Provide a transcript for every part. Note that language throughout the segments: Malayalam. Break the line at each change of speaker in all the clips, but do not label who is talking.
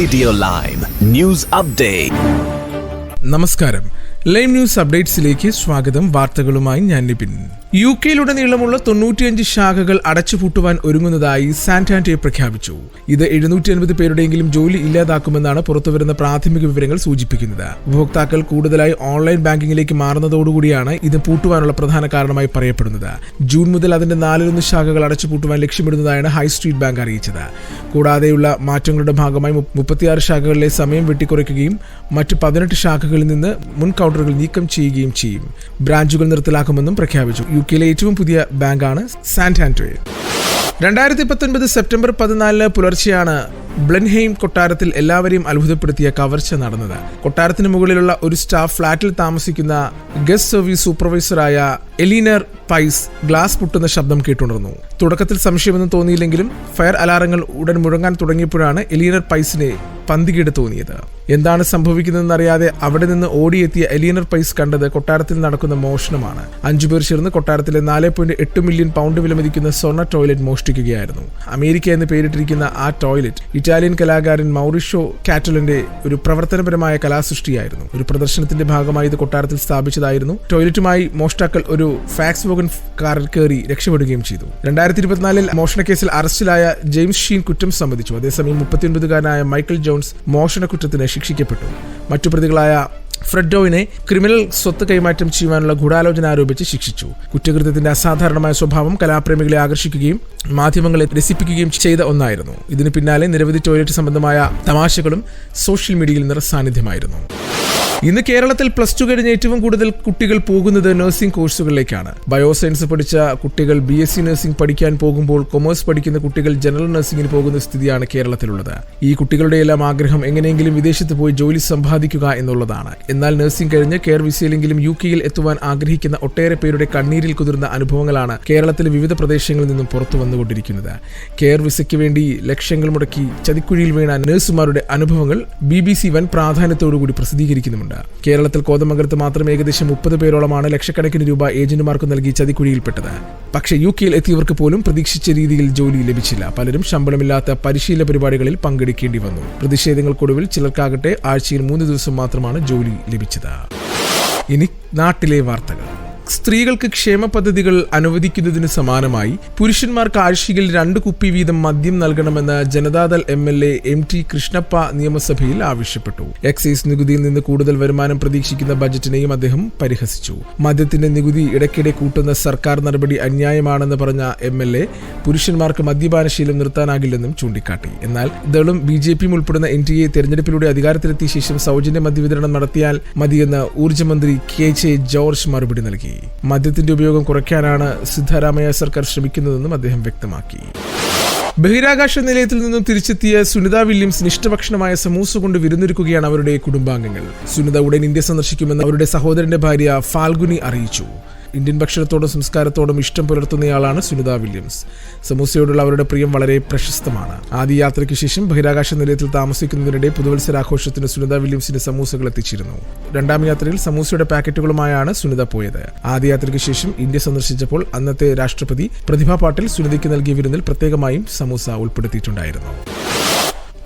റേഡിയോ ലൈവ് ന്യൂസ് അപ്ഡേറ്റ്
നമസ്കാരം. ലൈവ് ന്യൂസ് അപ്ഡേറ്റ്സിലേക്ക് സ്വാഗതം. വാർത്തകളുമായി ഞാൻ നിപിൻ. യു കെയിലുടനീളമുള്ള തൊണ്ണൂറ്റിയഞ്ച് ശാഖകൾ അടച്ചുപൂട്ടുവാൻ ഒരുങ്ങുന്നതായി സാന്റാൻഡേ പ്രഖ്യാപിച്ചു. ഇത് എഴുന്നൂറ്റി അൻപത് പേരുടെയെങ്കിലും ജോലി ഇല്ലാതാക്കുമെന്നാണ് പുറത്തുവരുന്ന പ്രാഥമിക വിവരങ്ങൾ സൂചിപ്പിക്കുന്നത്. ഉപഭോക്താക്കൾ കൂടുതലായി ഓൺലൈൻ ബാങ്കിങ്ങിലേക്ക് മാറുന്നതോടുകൂടിയാണ് ഇത് പൂട്ടുവാനുള്ള പ്രധാന കാരണമായി പറയപ്പെടുന്നത്. ജൂൺ മുതൽ അതിന്റെ നാലിലൊന്ന് ശാഖകൾ അടച്ചുപൂട്ടുവാൻ ലക്ഷ്യമിടുന്നതായാണ് ഹൈ സ്ട്രീറ്റ് ബാങ്ക് അറിയിച്ചത്. കൂടാതെയുള്ള മാറ്റങ്ങളുടെ ഭാഗമായി മുപ്പത്തിയാറ് ശാഖകളിലെ സമയം വെട്ടിക്കുറയ്ക്കുകയും മറ്റ് പതിനെട്ട് ശാഖകളിൽ നിന്ന് മുൻ കൗണ്ടറുകൾ നീക്കം ചെയ്യുകയും ചെയ്യും. ബ്രാഞ്ചുകൾ നിർത്തലാക്കുമെന്നും പ്രഖ്യാപിച്ചു. യു കെയിലെ ഏറ്റവും പുതിയ ബാങ്കാണ് സാന്റാൻഡ്രേ രണ്ടായിരത്തി പത്തൊൻപത് സെപ്റ്റംബർ പതിനാലിന് പുലർച്ചെയാണ് ബ്ലൻഹെയിം കൊട്ടാരത്തിൽ എല്ലാവരെയും അത്ഭുതപ്പെടുത്തിയ കവർച്ച നടന്നത്. കൊട്ടാരത്തിന് മുകളിലുള്ള ഒരു സ്റ്റാഫ് ഫ്ളാറ്റിൽ താമസിക്കുന്ന ഗസ്റ്റ് സർവീസ് സൂപ്പർവൈസറായ എലീനർ പൈസ് ഗ്ലാസ് പൊട്ടുന്ന ശബ്ദം കേട്ടുണർന്നു. തുടക്കത്തിൽ സംശയമെന്ന് തോന്നിയില്ലെങ്കിലും ഫയർ അലാറങ്ങൾ ഉടൻ മുഴങ്ങാൻ തുടങ്ങിയപ്പോഴാണ് എലീനർ പൈസിനെ പന്തികേട് തോന്നിയത്. എന്താണ് സംഭവിക്കുന്നതെന്നറിയാതെ അവിടെ നിന്ന് ഓടിയെത്തിയ എലിയനർ പൈസ് കണ്ടത് കൊട്ടാരത്തിൽ നടക്കുന്ന മോഷണമാണ്. അഞ്ചുപേർ ചേർന്ന് കൊട്ടാരത്തിലെ നാല് പോയിന്റ് എട്ട് മില്യൺ പൗണ്ട് വിലമതിക്കുന്ന സ്വർണ ടോയ്ലറ്റ് മോഷ്ടിക്കുകയായിരുന്നു. അമേരിക്ക എന്ന് പേരിട്ടിരിക്കുന്ന ആ ടോയ്ലറ്റ് ഇറ്റാലിയൻ കലാകാരൻ മൗറിഷോ കാറ്റലിന്റെ ഒരു പ്രവർത്തനപരമായ കലാസൃഷ്ടിയായിരുന്നു. ഒരു പ്രദർശനത്തിന്റെ ഭാഗമായി ഇത് കൊട്ടാരത്തിൽ സ്ഥാപിച്ചതായിരുന്നു. ടോയ്ലറ്റുമായി മോഷ്ടാക്കൾ ഒരു ഫാക്സ് വോഗൻ കാറിൽ കയറി രക്ഷപ്പെടുകയും ചെയ്തു. രണ്ടായിരത്തി ഇരുപത്തിനാലിൽ കേസിൽ അറസ്റ്റിലായ ജെയിംസ് ഷീൻ കുറ്റം സമ്മതിച്ചു. അതേസമയം മുപ്പത്തിയൊൻപതുകാരനായ മൈക്കിൾ ജോൺസ് മോഷണ കുറ്റത്തിന് ശിക്ഷിക്കപ്പെട്ടു. മറ്റു പ്രതികളായ ഫ്രെഡോവിനെ ക്രിമിനൽ സ്വത്ത് കൈമാറ്റം ചെയ്യുവാനുള്ള ഗൂഢാലോചന ആരോപിച്ച് ശിക്ഷിച്ചു. കുറ്റകൃത്യത്തിന്റെ അസാധാരണമായ സ്വഭാവം കലാപ്രേമികളെ ആകർഷിക്കുകയും മാധ്യമങ്ങളെ രസിപ്പിക്കുകയും ചെയ്ത ഒന്നായിരുന്നു. ഇതിനു പിന്നാലെ നിരവധി ടോയ്ലറ്റ് സംബന്ധമായ തമാശകളും സോഷ്യൽ മീഡിയയിൽ നിറസാന്നിധ്യമായിരുന്നു. ഇന്ന് കേരളത്തിൽ പ്ലസ് ടു കഴിഞ്ഞ ഏറ്റവും കൂടുതൽ കുട്ടികൾ പോകുന്നത് നഴ്സിംഗ് കോഴ്സുകളിലേക്കാണ്. ബയോസയൻസ് പഠിച്ച കുട്ടികൾ ബി എസ് സി നഴ്സിംഗ് പഠിക്കാൻ പോകുമ്പോൾ കൊമേഴ്സ് പഠിക്കുന്ന കുട്ടികൾ ജനറൽ നഴ്സിംഗിന് പോകുന്ന സ്ഥിതിയാണ് കേരളത്തിലുള്ളത്. ഈ കുട്ടികളുടെ എല്ലാം ആഗ്രഹം എങ്ങനെയെങ്കിലും വിദേശത്ത് പോയി ജോലി സമ്പാദിക്കുക എന്നുള്ളതാണ്. എന്നാൽ നഴ്സിംഗ് കഴിഞ്ഞ് കെയർ വിസയിലെങ്കിലും യു കെയിൽ എത്തുവാൻ ആഗ്രഹിക്കുന്ന ഒട്ടേറെ പേരുടെ കണ്ണീരിൽ കുതിർന്ന അനുഭവങ്ങളാണ് കേരളത്തിലെ വിവിധ പ്രദേശങ്ങളിൽ നിന്നും പുറത്തു വന്നുകൊണ്ടിരിക്കുന്നത്. കെയർ വിസയ്ക്ക് വേണ്ടി ലക്ഷങ്ങൾ മുടക്കി ചതിക്കുഴിയിൽ വീണ നഴ്സുമാരുടെ അനുഭവങ്ങൾ ബി ബി സി വൻ പ്രാധാന്യത്തോടുകൂടി പ്രസിദ്ധീകരിക്കുന്നുമുണ്ട്. കേരളത്തിൽ കോതമംഗലത്ത് മാത്രം ഏകദേശം മുപ്പത് പേരോളമാണ് ലക്ഷക്കണക്കിന് രൂപ ഏജന്റുമാർക്ക് നൽകി ചതിക്കുഴിയിൽപ്പെട്ടത്. പക്ഷേ യു കെയിൽ എത്തിയവർക്ക് പോലും പ്രതീക്ഷിച്ച രീതിയിൽ ജോലി ലഭിച്ചില്ല. പലരും ശമ്പളമില്ലാത്ത പരിശീലന പരിപാടികളിൽ പങ്കെടുക്കേണ്ടി വന്നു. പ്രതിഷേധങ്ങൾക്കൊടുവിൽ ചിലർക്കാകട്ടെ ആഴ്ചയിൽ മൂന്ന് ദിവസം മാത്രമാണ് ജോലി ലഭിച്ചത്. ഇനി നാട്ടിലെ വാർത്തകൾ. സ്ത്രീകൾക്ക് ക്ഷേമ പദ്ധതികൾ അനുവദിക്കുന്നതിന് സമാനമായി പുരുഷന്മാർ ആഴ്ചയിൽ രണ്ട് കുപ്പി വീതം മദ്യം നൽകണമെന്ന് Janata Dal M L A M T Krishnappa നിയമസഭയിൽ ആവശ്യപ്പെട്ടു. എക്സൈസ് നികുതിയിൽ നിന്ന് കൂടുതൽ വരുമാനം പ്രതീക്ഷിക്കുന്ന ബജറ്റിനെയും അദ്ദേഹം പരിഹസിച്ചു. മദ്യത്തിന്റെ നികുതി ഇടയ്ക്കിടെ കൂട്ടുന്ന സർക്കാർ നടപടി അന്യായമാണെന്ന് പറഞ്ഞ എം എൽ എ പുരുഷന്മാർക്ക് മദ്യപാനശീലം നിർത്താനാകില്ലെന്നും ചൂണ്ടിക്കാട്ടി. എന്നാൽ ദളും ബി ജെ പിയും ഉൾപ്പെടുന്ന എൻ ഡി എ തെരഞ്ഞെടുപ്പിലൂടെ അധികാരത്തിലെത്തിയ ശേഷം സൗജന്യ മദ്യവിതരണം നടത്തിയാൽ മതിയെന്ന് ഊർജമന്ത്രി കെ ജെ ജോർജ് മറുപടി നൽകി. മദ്യത്തിന്റെ ഉപയോഗം കുറയ്ക്കാനാണ് സിദ്ധാരാമയ്യ സർക്കാർ ശ്രമിക്കുന്നതെന്നും അദ്ദേഹം വ്യക്തമാക്കി. ബഹിരാകാശ നിലയത്തിൽ നിന്നും തിരിച്ചെത്തിയ സുനിത വില്യംസ് നിഷ്ഠഭക്ഷണമായ സമൂസ കൊണ്ട് വിരുന്നൊരുക്കുകയാണ് അവരുടെ കുടുംബാംഗങ്ങൾ. സുനിത ഉടൻ ഇന്ത്യ സന്ദർശിക്കുമെന്ന് അവരുടെ സഹോദരന്റെ ഭാര്യ ഫാൽഗുനി അറിയിച്ചു. ഇന്ത്യൻ ഭക്ഷണത്തോടും സംസ്കാരത്തോടും ഇഷ്ടം പുലർത്തുന്നയാളാണ് സുനിത വില്യംസ്. സമൂസയോടുള്ള അവരുടെ പ്രിയം വളരെ പ്രശസ്തമാണ്. ആദ്യ യാത്രയ്ക്ക് ശേഷം ബഹിരാകാശ നിലയത്തിൽ താമസിക്കുന്നതിനിടെ പുതുവത്സരാഘോഷത്തിന് സുനിത വില്യംസിന്റെ സമൂസകൾ എത്തിച്ചിരുന്നു. രണ്ടാം യാത്രയിൽ സമൂസയുടെ പാക്കറ്റുകളുമായാണ് സുനിത പോയത്. ആദ്യ യാത്രയ്ക്ക് ശേഷം ഇന്ത്യ സന്ദർശിച്ചപ്പോൾ അന്നത്തെ രാഷ്ട്രപതി പ്രതിഭാ പാട്ടിൽ സുനിതയ്ക്ക് നൽകിയ വിരുന്നിൽ പ്രത്യേകമായും സമൂസ ഉൾപ്പെടുത്തിയിട്ടുണ്ടായിരുന്നു.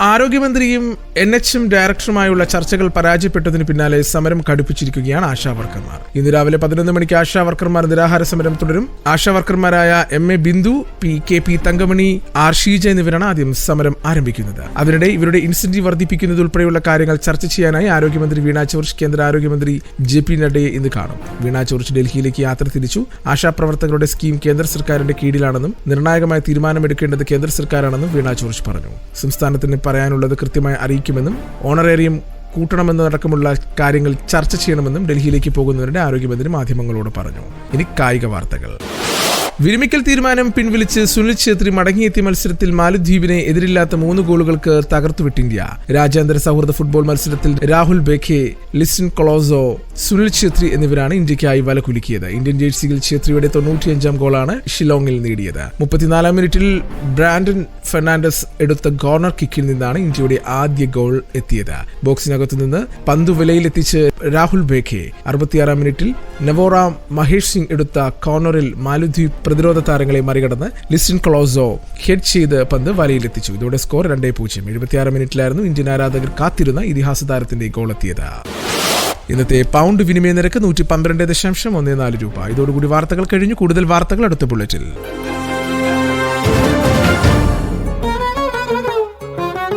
ആരോഗ്യമന്ത്രിയും എൻ എച്ച് ഡയറക്ടറുമായുള്ള ചർച്ചകൾ പരാജയപ്പെട്ടതിന് പിന്നാലെ സമരം കടുപ്പിച്ചിരിക്കുകയാണ് ആശാ വർക്കർമാർ. ഇന്ന് രാവിലെ പതിനൊന്ന് മണിക്ക് ആശാ വർക്കർമാർ നിരാഹാര സമരം തുടരും. ASHA വർക്കർമാരായ M A Bindu P K P Thankamani R Sheeja എന്നിവരാണ് ആദ്യം സമരം ആരംഭിക്കുന്നത്. അതിനിടെ ഇവരുടെ ഇൻസെന്റീവ് വർദ്ധിപ്പിക്കുന്നത് ഉൾപ്പെടെയുള്ള കാര്യങ്ങൾ ചർച്ച ചെയ്യാനായി ആരോഗ്യമന്ത്രി വീണ ചോർച്ച് കേന്ദ്ര ആരോഗ്യമന്ത്രി ജെ പി നഡ്ഡയെ ഇന്ന് കാണും. വീണ ചോർച്ച് ഡൽഹിയിലേക്ക് യാത്ര തിരിച്ചു. ആശാപ്രവർത്തകരുടെ സ്കീം കേന്ദ്ര സർക്കാരിന്റെ കീഴിലാണെന്നും നിർണായകമായ തീരുമാനമെടുക്കേണ്ടത് കേന്ദ്ര സർക്കാരാണെന്നും വീണ ചോർച്ച് പറഞ്ഞു. സംസ്ഥാനത്തിന് പറയാനുള്ളത് കൃത്യമായി അറിയിക്കുമെന്നും ഓണറേറിയം കൂട്ടണമെന്നതടക്കമുള്ള കാര്യങ്ങൾ ചർച്ച ചെയ്യണമെന്നും ഡൽഹിയിലേക്ക് പോകുന്നവരുടെ ആരോഗ്യമന്ത്രി മാധ്യമങ്ങളോട് പറഞ്ഞു. ഇനി കായിക വാർത്തകൾ. വിരമിക്കൽ തീരുമാനം പിൻവലിച്ച് സുനിൽ ഛേത്രി മടങ്ങിയെത്തിയ മത്സരത്തിൽ മാലദ്വീപിനെ എതിരില്ലാത്ത മൂന്ന് ഗോളുകൾക്ക് തകർത്തുവിട്ട് ഇന്ത്യ. രാജ്യാന്തര സൗഹൃദ ഫുട്ബോൾ മത്സരത്തിൽ രാഹുൽ ബേഖെ ലിസിൻ കൊളോസോ സുനിൽ ഛേത്രി എന്നിവരാണ് ഇന്ത്യക്കായി വല കുലുക്കിയത്. ഇന്ത്യൻ ജേഴ്സിയിൽ ഛേത്രിയുടെ തൊണ്ണൂറ്റിയഞ്ചാം ഗോളാണ് ഷിലോങ്ങിൽ നേടിയത്. മുപ്പത്തിനാലാം മിനിറ്റിൽ ബ്രാൻഡൻ ഫെർണാണ്ടസ് എടുത്ത കോർണർ കിക്കിൽ നിന്നാണ് ഇന്ത്യയുടെ ആദ്യ ഗോൾ എത്തിയത്. ബോക്സിനകത്തു നിന്ന് പന്ത് വിലയിലെത്തിച്ച് രാഹുൽ ബേഖെ അറുപത്തിയാറാം മിനിറ്റിൽ നവോറ മഹേഷ് സിംഗ് എടുത്ത കോർണറിൽ മാലദ്വീപ് പ്രതിരോധ താരങ്ങളെ മറികടന്ന് ലിസ്റ്റിൻ ക്ലോസോ ഹെഡ് ചെയ്ത് പന്ത് വലയിലെത്തിച്ചു. ഇതോടെ സ്കോർ രണ്ടേ പൂജ്യം. എഴുപത്തിയാറ് മിനിറ്റിലായിരുന്നു ഇന്ത്യൻ ആരാധകർ കാത്തിരുന്ന ഇതിഹാസ താരത്തിന്റെ ഗോളെത്തിയത് ഇന്നത്തെ പൗണ്ട് വിനിമയ നിരക്ക് നൂറ്റി പന്ത്രണ്ട് ദശാംശം ഒന്ന് നാല് രൂപ. ഇതോടുകൂടി വാർത്തകൾ കഴിഞ്ഞു. കൂടുതൽ വാർത്തകൾ അടുത്ത ബുള്ളറ്റിൽ.